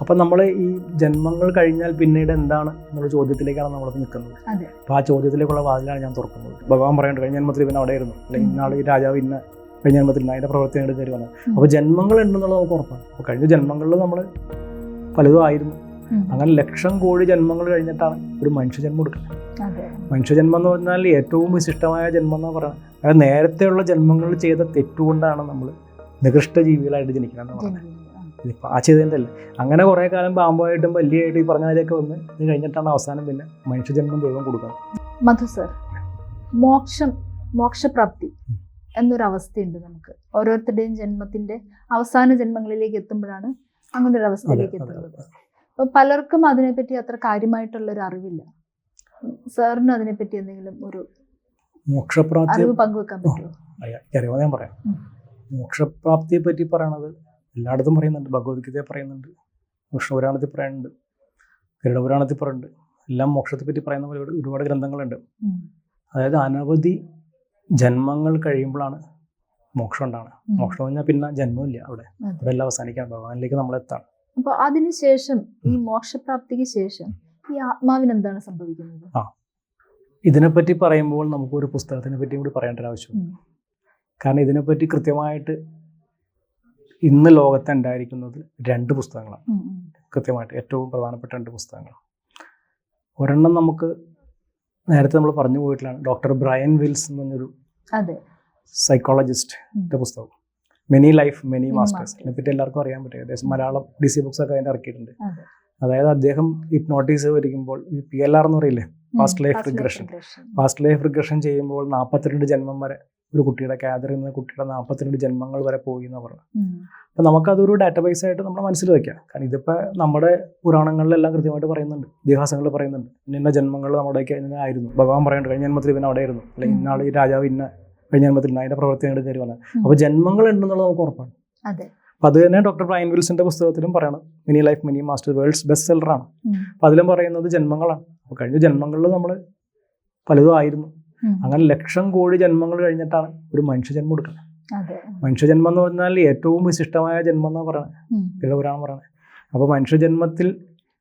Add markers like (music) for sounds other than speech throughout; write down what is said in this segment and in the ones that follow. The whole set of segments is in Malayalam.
അപ്പം നമ്മൾ ഈ ജന്മങ്ങൾ കഴിഞ്ഞാൽ പിന്നീട് എന്താണ് എന്നുള്ള ചോദ്യത്തിലേക്കാണ് നമ്മൾ നിൽക്കുന്നത്. അപ്പം അപ്പോൾ ആ ചോദ്യത്തിലേക്കുള്ള വാതിലാണ് ഞാൻ തുറക്കുന്നത്. ഭഗവാൻ പറയേണ്ടത് കഴിഞ്ഞ ജന്മത്തിൽ പിന്നെ അവിടെ ആയിരുന്നു അല്ലെങ്കിൽ ഇന്നാൾ ഈ രാജാവ് ഇന്ന കഴിഞ്ഞ ജന്മത്തിൽ ഇന്ന അതിന്റെ പ്രവർത്തനം കയറി വന്നത് അപ്പോൾ ജന്മങ്ങൾ ഉണ്ടെന്നുള്ളത് നമുക്ക് ഉറപ്പാണ്. അപ്പോൾ കഴിഞ്ഞ ജന്മങ്ങളിൽ നമ്മൾ പലതും ആയിരുന്നു. അങ്ങനെ ലക്ഷം കോടി ജന്മങ്ങൾ കഴിഞ്ഞിട്ടാണ് ഒരു മനുഷ്യജന്മം എടുക്കുന്നത് മനുഷ്യജന്മം എന്ന് പറഞ്ഞാൽ ഏറ്റവും വിശിഷ്ടമായ ജന്മം എന്ന് പറയുന്നത് അതായത് നേരത്തെയുള്ള ജന്മങ്ങൾ ചെയ്ത തെറ്റുകൊണ്ടാണ് നമ്മൾ നികൃഷ്ട ജീവികളായിട്ട് ജനിക്കണം എന്ന് പറയുന്നത്. ഇതിപ്പോൾ ആ ചെയ്തതിന്റെ അല്ല അങ്ങനെ കുറേ കാലം പാമ്പായിട്ടും വലിയായിട്ടും ഈ പറഞ്ഞ കാര്യമൊക്കെ വന്ന് ഇത് കഴിഞ്ഞിട്ടാണ് അവസാനം പിന്നെ മനുഷ്യജന്മം ദൈവം കൊടുക്കുന്നത് മധു സർ മോക്ഷം മോക്ഷപ്രാപ്തി എന്നൊരവസ്ഥയുണ്ട് നമുക്ക്. ഓരോരുത്തരുടെയും ജന്മത്തിന്റെ അവസാന ജന്മങ്ങളിലേക്ക് എത്തുമ്പോഴാണ് അങ്ങനെ ഒരു അവസ്ഥയിലേക്ക് എത്തുന്നത്. അപ്പോൾ പലർക്കും അതിനെപ്പറ്റി അത്ര കാര്യമായിട്ടുള്ള ഒരു അറിവില്ല സാറിന് അതിനെപ്പറ്റി എന്തെങ്കിലും ഒരു മോക്ഷപ്രാപ്തി അറിവ് പങ്കുവെക്കാൻ പറ്റുമോ? ഞാൻ പറയാം. മോക്ഷപ്രാപ്തിയെ പറ്റി പറയണത് എല്ലായിടത്തും പറയുന്നുണ്ട്. ഭഗവത്ഗീതയെ പറയുന്നുണ്ട്. വിഷ്ണുപുരാണത്തിൽ പറയുന്നുണ്ട്. ഗരുഡപുരാണത്തിൽ പറയുന്നുണ്ട്. എല്ലാം മോക്ഷത്തെ പറ്റി പറയുന്ന പോലെ ഒരുപാട് ഗ്രന്ഥങ്ങളുണ്ട്. അതായത് അനവധി ജന്മങ്ങൾ കഴിയുമ്പോഴാണ് മോക്ഷം ഉണ്ടാവുന്നത്. മോക്ഷം എന്ന് പറഞ്ഞാൽ പിന്നെ ജന്മമില്ല അവിടെ. അവിടെ എല്ലാം അവസാനിക്കാൻ ഭഗവാനിലേക്ക് നമ്മളെത്താം അപ്പൊ അതിനുശേഷം ഈ മോക്ഷപ്രാപ്തിക്ക് ശേഷം ഈ ആത്മാവിന് എന്താണ് സംഭവിക്കുന്നത്? ആ. ഇതിനെപ്പറ്റി പറയുമ്പോൾ നമുക്ക് ഒരു പുസ്തകത്തിനെ പറ്റിയും കൂടി പറയേണ്ട ഒരു ആവശ്യമുണ്ട്. കാരണം ഇതിനെപ്പറ്റി കൃത്യമായിട്ട് ഇന്ന് ലോകത്ത് ഉണ്ടായിരിക്കുന്നത് രണ്ട് പുസ്തകങ്ങളാണ്. കൃത്യമായിട്ട് ഏറ്റവും പ്രധാനപ്പെട്ട രണ്ട് പുസ്തകങ്ങൾ ഒരെണ്ണം നമുക്ക് നേരത്തെ നമ്മൾ പറഞ്ഞു പോയിട്ടാണ് ഡോക്ടർ ബ്രയൻ വിൽസ് എന്ന് പറഞ്ഞൊരു അതെ സൈക്കോളജിസ്റ്റിന്റെ പുസ്തകം. മെനി ലൈഫ് മെനി മാസ്റ്റേഴ്സ് അതിനെപ്പറ്റി എല്ലാവർക്കും അറിയാൻ പറ്റും. ഏകദേശം മലയാളം ഡി സി ബുക്സ് ഒക്കെ അതിന്റെ ഇറക്കിയിട്ടുണ്ട്. അതെ. അതായത് അദ്ദേഹം ഹിപ്നോട്ടീസ് വരിക്കുമ്പോൾ ഈ പി എൽ ആർ എന്ന് പറയില്ലേ? Fast life regression. Past life regression ചെയ്യുമ്പോൾ നാൽപ്പത്തിരണ്ട് ജന്മം വരെ ഒരു കുട്ടിയുടെ കാതറിൽ നിന്ന് കുട്ടിയുടെ നാൽപ്പത്തിരണ്ട് ജന്മങ്ങൾ വരെ പോയി എന്ന് പറഞ്ഞു. അപ്പൊ അപ്പം നമുക്കതൊരു ഡാറ്റാബേസ് ആയിട്ട് നമ്മുടെ മനസ്സിൽ വെക്കാം. കാരണം ഇതിപ്പോൾ നമ്മുടെ പുരാണങ്ങളിലെല്ലാം കൃത്യമായിട്ട് പറയുന്നുണ്ട്. ഇതിഹാസങ്ങൾ പറയുന്നുണ്ട്. ഇന്ന ജന്മങ്ങൾ നമ്മുടെയൊക്കെ ഇന്ന ആയിരുന്നു. ഭഗവാൻ പറയുന്നുണ്ട് കഴിഞ്ഞ ജന്മത്തിൽ ഇവൻ അവിടെ ആയിരുന്നു അല്ലെങ്കിൽ ഇന്നാൾ ഈ രാജാവ് ഇന്ന കഴിഞ്ഞ ജന്മത്തിൽ ഇന്ന അതിന്റെ പ്രവർത്തനം കയറി വന്നത് അപ്പൊ അപ്പോൾ ജന്മങ്ങൾ ഉണ്ടെന്നുള്ളത് നമുക്ക് ഉറപ്പാണ്. അതെ. അപ്പോൾ അത് തന്നെ ഡോക്ടർ ബ്രൈൻ വിൽസിന്റെ പുസ്തകത്തിലും പറയണം. Many life many master world's best സെല്ലറാണ് അപ്പൊ അതിലും പറയുന്നത് ജന്മങ്ങളാണ്. അപ്പോൾ കഴിഞ്ഞ ജന്മങ്ങളിൽ നമ്മൾ പലതും ആയിരുന്നു. അങ്ങനെ ലക്ഷം കോടി ജന്മങ്ങൾ കഴിഞ്ഞിട്ടാണ് ഒരു മനുഷ്യജന്മം എടുക്കുന്നത് മനുഷ്യജന്മം എന്ന് പറഞ്ഞാൽ ഏറ്റവും വിശിഷ്ടമായ ജന്മം എന്നാണ് പറയുന്നത് കിഴപുരാണെന്ന് കിഴപുരാണ് പറയുന്നത് അപ്പോൾ മനുഷ്യജന്മത്തിൽ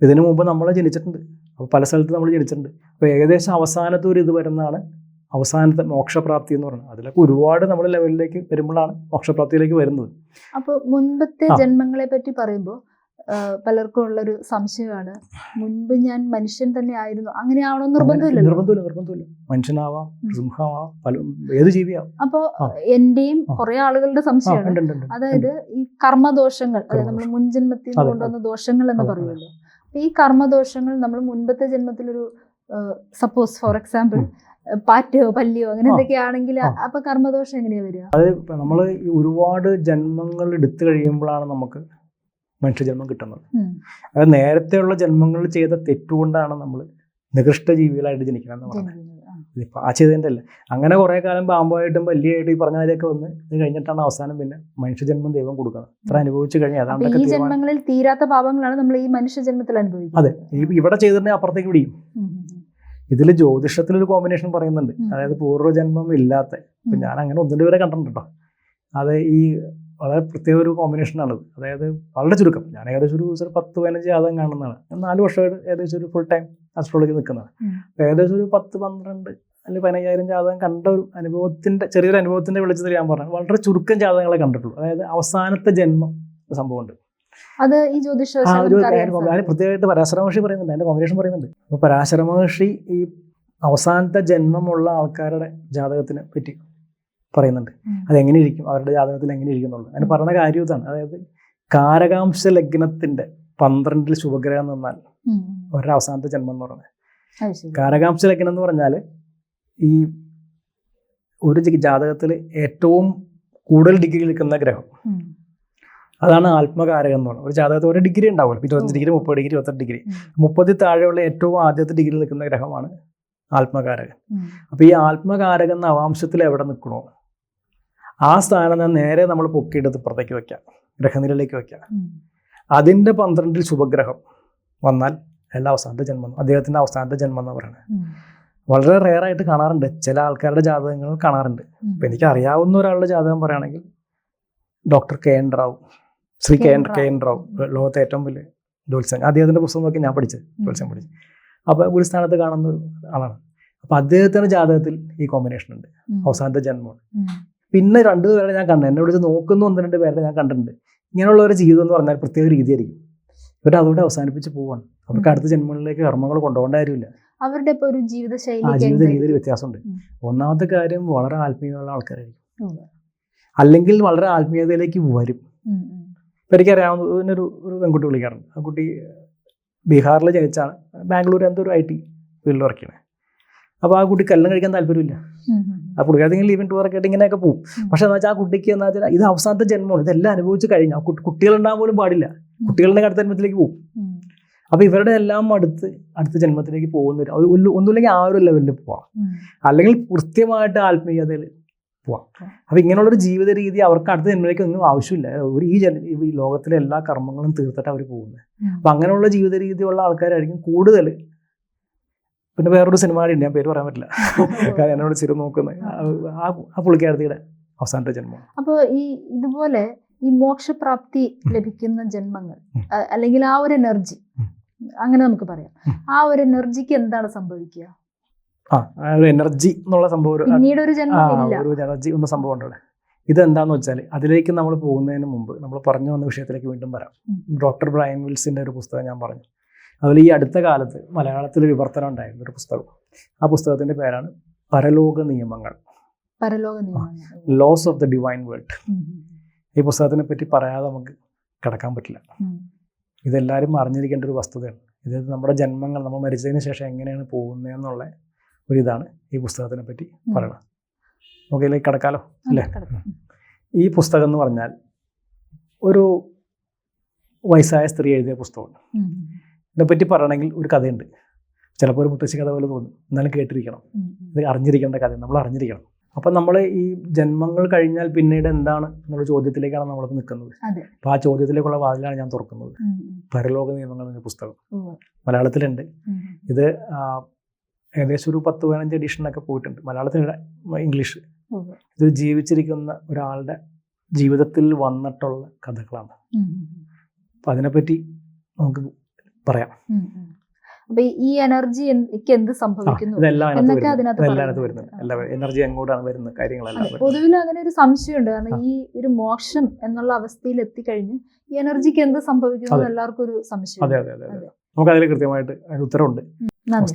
ഇതിനു മുമ്പ് നമ്മൾ ജനിച്ചിട്ടുണ്ട്. അപ്പോൾ പല സ്ഥലത്ത് നമ്മൾ ജനിച്ചിട്ടുണ്ട്. അപ്പോൾ ഏകദേശം അവസാനത്തെ ഒരു ഇത് വരുന്നതാണ് അവസാനത്തെ മോക്ഷപ്രാപ്തി എന്ന് പറയുന്നത്. അതിലൊക്കെ ഒരുപാട് നമ്മുടെ ലെവലിലേക്ക് വരുമ്പോഴാണ് മോക്ഷപ്രാപ്തിയിലേക്ക് വരുന്നത്. അപ്പോൾ മുൻപത്തെ ജന്മങ്ങളെ പറ്റി പറയുമ്പോൾ പലർക്കും ഉള്ളൊരു സംശയമാണ്. മുൻപ് ഞാൻ മനുഷ്യൻ തന്നെ ആയിരുന്നു. അങ്ങനെ ആവണമെന്ന് നിർബന്ധമില്ല നിർബന്ധമില്ല നിർബന്ധമില്ല. മനുഷ്യനാവാം സിംഹമാവാം പല ഏത് ജീവിയാവാം. അപ്പോ ആ. എന്റെയും. കുറെ ആളുകളുടെ സംശയമാണ്. അതായത് ഈ കർമ്മദോഷങ്ങൾ അതായത് നമ്മൾ. മുൻജന്മത്തിൽ നിന്ന് കൊണ്ടുവന്ന ദോഷങ്ങൾ എന്ന് പറയുമല്ലോ. അപ്പൊ ഈ കർമ്മദോഷങ്ങൾ നമ്മൾ മുൻപത്തെ ജന്മത്തിലൊരു സപ്പോസ് ഫോർ എക്സാമ്പിൾ. പാറ്റയോ പല്ലിയോ അങ്ങനെ. എന്തൊക്കെയാണെങ്കിൽ അപ്പൊ കർമ്മദോഷം എങ്ങനെയാ വരിക? അതായത് നമ്മൾ ഒരുപാട് ജന്മങ്ങൾ എടുത്തു കഴിയുമ്പോഴാണ് നമുക്ക് മനുഷ്യജന്മം കിട്ടുന്നത്. അത് നേരത്തെയുള്ള ജന്മങ്ങളിൽ ചെയ്ത തെറ്റുകൊണ്ടാണ് നമ്മൾ നികൃഷ്ട ജീവികളായിട്ട് ജനിക്കണം എന്ന് പറയുന്നത് ജനിക്കുന്നത്. ആ. ഇതിപ്പോൾ ആ ചെയ്തതിന്റെ അല്ല. അങ്ങനെ കുറേ കാലം പാമ്പായിട്ടും വലിയായിട്ടും ഈ പറഞ്ഞ കാര്യമൊക്കെ വന്ന് ഇത് കഴിഞ്ഞിട്ടാണ് അവസാനം പിന്നെ മനുഷ്യജന്മം ദൈവം കൊടുക്കുന്നത്. അത്ര അനുഭവിച്ചു കഴിഞ്ഞാൽ അതാണ് ഈ ജന്മങ്ങളിൽ തീരാത്ത പാപങ്ങളാണ് നമ്മൾ ഈ മനുഷ്യ ജന്മത്തിൽ അതെ. അനുഭവിക്കുന്നത് ഈ ഇവിടെ ചെയ്തിട്ടുണ്ടെങ്കിൽ അപ്പുറത്തേക്ക് ഉം. ഇതിൽ ജ്യോതിഷത്തിലൊരു കോമ്പിനേഷൻ പറയുന്നുണ്ട്. അതായത് പൂർവജന്മം ഇല്ലാത്ത. ഇപ്പം ഞാൻ അങ്ങനെ ഒന്നിന്റെ വരെ കണ്ടിട്ടുണ്ടോ? അത് ഈ വളരെ പ്രത്യേക ഒരു കോമ്പിനേഷനാണത് അതായത് വളരെ ചുരുക്കം. ഞാൻ ഏകദേശം ഒരു സാർ പത്ത് പതിനഞ്ച് ജാതകം കാണുന്നതാണ്. നാല് വർഷമായിട്ട് ഏകദേശം ഒരു ഫുൾ ടൈം ആസ്ട്രോളജി നിൽക്കുന്നതാണ്. അപ്പം അപ്പോൾ ഏകദേശം ഒരു പത്ത് പന്ത്രണ്ട് അല്ലെങ്കിൽ പതിനയ്യായിരം ജാതകം കണ്ട ഒരു അനുഭവത്തിന്റെ ചെറിയൊരു അനുഭവത്തിന്റെ വെളിച്ചത്തിൽ ഞാൻ പറഞ്ഞു വളരെ ചുരുക്കം ജാതകങ്ങളെ കണ്ടിട്ടുള്ളൂ. അതായത് അവസാനത്തെ ജന്മം സംഭവമുണ്ട്. അത് ഈ ജ്യോതിഷ പ്രത്യേകമായിട്ട് പരാശര മഹർഷി പറയുന്നുണ്ട്. അതിന്റെ കോമ്പിനേഷൻ പറയുന്നുണ്ട്. അപ്പോൾ പരാശര മഹർഷി ഈ അവസാനത്തെ ജന്മമുള്ള ആൾക്കാരുടെ ജാതകത്തിനെ പറ്റി പറയുന്നുണ്ട്. അതെങ്ങനെ ഇരിക്കും അവരുടെ ജാതകത്തിൽ എങ്ങനെ ഇരിക്കുന്നുള്ളു അതിന് പറഞ്ഞ കാര്യം ഇതാണ്. അതായത് കാരകാംശ ലഗ്നത്തിന്റെ പന്ത്രണ്ടിൽ ശുഭഗ്രഹം നിന്നാൽ. അവരുടെ അവസാനത്തെ ജന്മം എന്ന് പറഞ്ഞത് കാരകാംശ ലഗ്നം എന്ന് പറഞ്ഞാൽ ഈ ഒരു ജാതകത്തിൽ ഏറ്റവും കൂടുതൽ ഡിഗ്രി നിൽക്കുന്ന ഗ്രഹം. അതാണ് ആത്മകാരകം എന്ന് പറയുന്നത് ഒരു ജാതകത്തിൽ ഒരു ഡിഗ്രി ഉണ്ടാവുമല്ലോ. ഇരുപത്തഞ്ച് ഡിഗ്രി മുപ്പത് ഡിഗ്രി ഇരുപത്തെട്ട് ഡിഗ്രി. മുപ്പതിൽ താഴെയുള്ള ഏറ്റവും ആദ്യത്തെ ഡിഗ്രി നിൽക്കുന്ന ഗ്രഹമാണ് ആത്മകാരകൻ. അപ്പൊ അപ്പോൾ ഈ ആത്മകാരകൻ അവാംശത്തിൽ എവിടെ നിൽക്കണോ ആ സ്ഥാനം ഞാൻ നേരെ നമ്മൾ പൊക്കിയെടുത്ത് പുറത്തേക്ക് വെക്കാം ഗ്രഹനിലയിലേക്ക് വെക്കാം അതിന്റെ അതിന്റെ പന്ത്രണ്ടിൽ ശുഭഗ്രഹം വന്നാൽ എല്ലാ അവസാനത്തെ ജന്മം അദ്ദേഹത്തിന്റെ അവസാനത്തെ ജന്മം എന്ന് പറയുന്നത്. വളരെ റെയറായിട്ട് കാണാറുണ്ട് ചില ആൾക്കാരുടെ ജാതകങ്ങൾ കാണാറുണ്ട്. ഇപ്പൊ എനിക്ക് അറിയാവുന്ന ഒരാളുടെ ജാതകം പറയുകയാണെങ്കിൽ doctor K N Rao Shri K N K N Rao ലോകത്തെ ഏറ്റവും വലിയ ജ്യോത്സ്യം അദ്ദേഹത്തിന്റെ പുസ്തകം നോക്കി ഞാൻ പഠിച്ചത് ജ്യോത്സ്യം പഠിച്ചത്. അപ്പോൾ ഒരു സ്ഥാനത്ത് കാണുന്ന ഒരു ആളാണ്. അപ്പോൾ അദ്ദേഹത്തിന്റെ ജാതകത്തിൽ ഈ കോമ്പിനേഷൻ ഉണ്ട്. അവസാനത്തെ ജന്മമാണ് പിന്നെ രണ്ടു പേരെ ഞാൻ കണ്ടു. എന്നെ വിളിച്ച് നോക്കുന്ന ഒന്ന് രണ്ട് പേരെ ഞാൻ കണ്ടിട്ടുണ്ട്. ഇങ്ങനെയുള്ള ഒരു ജീവിതം എന്ന് പറഞ്ഞാൽ പ്രത്യേക രീതിയായിരിക്കും. ഇവർ അതുകൊണ്ട് അവസാനിപ്പിച്ച് പോവാണ്. അവർക്ക് അടുത്ത ജന്മങ്ങളിലേക്ക് കർമ്മങ്ങൾ കൊണ്ടുപോകേണ്ട കാര്യമില്ല. അവരുടെ ഇപ്പോൾ ഒരു ജീവിത ആ ജീവിത രീതിയിൽ വ്യത്യാസമുണ്ട്. ഒന്നാമത്തെ കാര്യം വളരെ ആത്മീയമുള്ള ആൾക്കാരായിരിക്കും. അല്ലെങ്കിൽ വളരെ ആത്മീയതയിലേക്ക് വരും. ഇപ്പം എനിക്കറിയാവുന്ന ഒരു ഒരു പെൺകുട്ടി വിളിക്കാറുണ്ട്. ആ കുട്ടി ബീഹാറിൽ ജനിച്ചാണ്. ബാംഗ്ലൂർ എന്തോ ഒരു ഐ ടി ഫീൽഡിൽ വർക്ക് ചെയ്യണേ. അപ്പോൾ ആ കുട്ടി കല്യാണം കഴിക്കാൻ താല്പര്യമില്ല. ആ പുള്ളിക്കാരത്തി ഇങ്ങനെ ലീവിൻ ടൂറൊക്കെ ആയിട്ട് ഇങ്ങനെയൊക്കെ പോകും. പക്ഷെ എന്ന് വെച്ചാൽ ആ കുട്ടിക്ക് എന്ന് വെച്ചാൽ ഇത് അവസാനത്തെ ജന്മമാണ്. ഇതെല്ലാം അനുഭവിച്ച് കഴിഞ്ഞു ആ കുട്ടികൾ കുട്ടികളുണ്ടാകാൻ പോലും പാടില്ല. കുട്ടികളുടെ അടുത്ത ജന്മത്തിലേക്ക് പോകും അപ്പോൾ ഇവരുടെ എല്ലാം അടുത്ത് അടുത്ത ജന്മത്തിലേക്ക് പോകുന്ന ഒന്നുമില്ലെങ്കിൽ ആ ഒരു ലെവലിൽ പോവാം. അല്ലെങ്കിൽ കൃത്യമായിട്ട് ആത്മീയതയിൽ പോവാം. അപ്പം അപ്പോൾ ഇങ്ങനെയുള്ളൊരു ജീവിത രീതി അവർക്ക് അടുത്ത ജന്മയിലേക്ക് ഒന്നും ആവശ്യമില്ല. ഒരു ഈ ജന ഈ ലോകത്തിലെ എല്ലാ കർമ്മങ്ങളും തീർത്തിട്ട് അവർ പോകുന്നത് അപ്പം അങ്ങനെയുള്ള ജീവിത രീതിയുള്ള ആൾക്കാരായിരിക്കും കൂടുതൽ. പിന്നെ വേറൊരു സിനിമ ഉണ്ട് ഞാൻ പേര് പറയാൻ പറ്റില്ല. (laughs) കാരണം എന്നോട് ചിരി നോക്കുന്നത് ആ. ആ പുള്ളിക്കാരത്തിയുടെ അവസാനത്തെ ജന്മം. അപ്പോൾ ഈ ഇതുപോലെ ഈ മോക്ഷപ്രാപ്തി ലഭിക്കുന്ന ജന്മങ്ങൾ അല്ലെങ്കിൽ ആ ഒരു എനർജി അങ്ങനെ നമുക്ക് പറയാം. ആ ഒരു എനർജിക്ക് എന്താണ് സംഭവിക്കുക? ഒരു എനർജി എന്നുള്ള സംഭവം ഒരു പിന്നീട് എനർജി എന്ന സംഭവം ഉണ്ടല്ലേ ഇത് ഇതെന്താന്ന് വെച്ചാൽ അതിലേക്ക് നമ്മൾ പോകുന്നതിന് മുമ്പ് നമ്മൾ പറഞ്ഞു വന്ന വിഷയത്തിലേക്ക് വീണ്ടും വരാം. ഡോക്ടർ ബ്രയൻ വിൽസിന്റെ ഒരു പുസ്തകം ഞാൻ പറഞ്ഞു. അതുപോലെ ഈ അടുത്ത കാലത്ത് മലയാളത്തിൽ വിവർത്തനം ഉണ്ടായിരുന്ന ഒരു പുസ്തകം. ആ പുസ്തകത്തിന്റെ പേരാണ് പരലോക നിയമങ്ങൾ. പരലോക നിയമങ്ങൾ. Laws of the divine world ഈ പുസ്തകത്തിനെ പറ്റി പറയാതെ നമുക്ക് കിടക്കാൻ പറ്റില്ല. ഇതെല്ലാവരും അറിഞ്ഞിരിക്കേണ്ട ഒരു വസ്തുതയാണ്. ഇത് നമ്മുടെ ജന്മങ്ങൾ നമ്മൾ മരിച്ചതിന് ശേഷം എങ്ങനെയാണ് പോകുന്നതെന്നുള്ള ഒരു ഇതാണ് ഈ പുസ്തകത്തിനെ പറ്റി. പറയണം നമുക്ക് ഇതിലേക്ക് കിടക്കാലോ? അല്ലേ? ഈ പുസ്തകം എന്ന് പറഞ്ഞാൽ ഒരു വയസ്സായ സ്ത്രീ എഴുതിയ പുസ്തകമാണ് ഇതിനെ ഇതിനെപ്പറ്റി പറയണമെങ്കിൽ ഒരു കഥയുണ്ട്. ചിലപ്പോൾ ഒരു മുത്തശ്ശി കഥ പോലെ തോന്നും. എന്നാലും കേട്ടിരിക്കണം. ഇത് അറിഞ്ഞിരിക്കേണ്ട കഥ നമ്മൾ അറിഞ്ഞിരിക്കണം. അപ്പം നമ്മൾ ഈ ജന്മങ്ങൾ കഴിഞ്ഞാൽ പിന്നീട് എന്താണ് എന്നുള്ള ചോദ്യത്തിലേക്കാണ് നമ്മളിപ്പോൾ നിൽക്കുന്നത്. അപ്പം ആ ചോദ്യത്തിലേക്കുള്ള വാതിലാണ് ഞാൻ തുറക്കുന്നത്. പരലോക നിയമങ്ങൾ എന്ന പുസ്തകം. മലയാളത്തിലുണ്ട്. ഇത് ഏകദേശം ഒരു പത്ത് പതിനഞ്ച് എഡിഷനൊക്കെ പോയിട്ടുണ്ട്. മലയാളത്തിൽ ഇംഗ്ലീഷ് ഇത് ജീവിച്ചിരിക്കുന്ന ഒരാളുടെ ജീവിതത്തിൽ വന്നിട്ടുള്ള കഥകളാണ്. അപ്പൊ അതിനെപ്പറ്റി നമുക്ക് പറയാം. അപ്പൊ ഈ- എനർജി എനിക്ക് എന്ത് സംഭവിക്കുന്നു? എനർജി എങ്ങോട്ടാണ് വരുന്നത്? കാര്യങ്ങളെല്ലാം പൊതുവിൽ അങ്ങനെ ഒരു സംശയമുണ്ട്. കാരണം ഈ ഒരു മോക്ഷം എന്നുള്ള അവസ്ഥയിൽ എത്തിക്കഴിഞ്ഞ് ഈ എനർജിക്ക് എന്ത് സംഭവിക്കുന്നു. എല്ലാവർക്കും ഒരു സംശയം അതെ അതെ അതെ നമുക്ക് അതിൽ കൃത്യമായിട്ട് ഉത്തരവുണ്ട് നന്ദി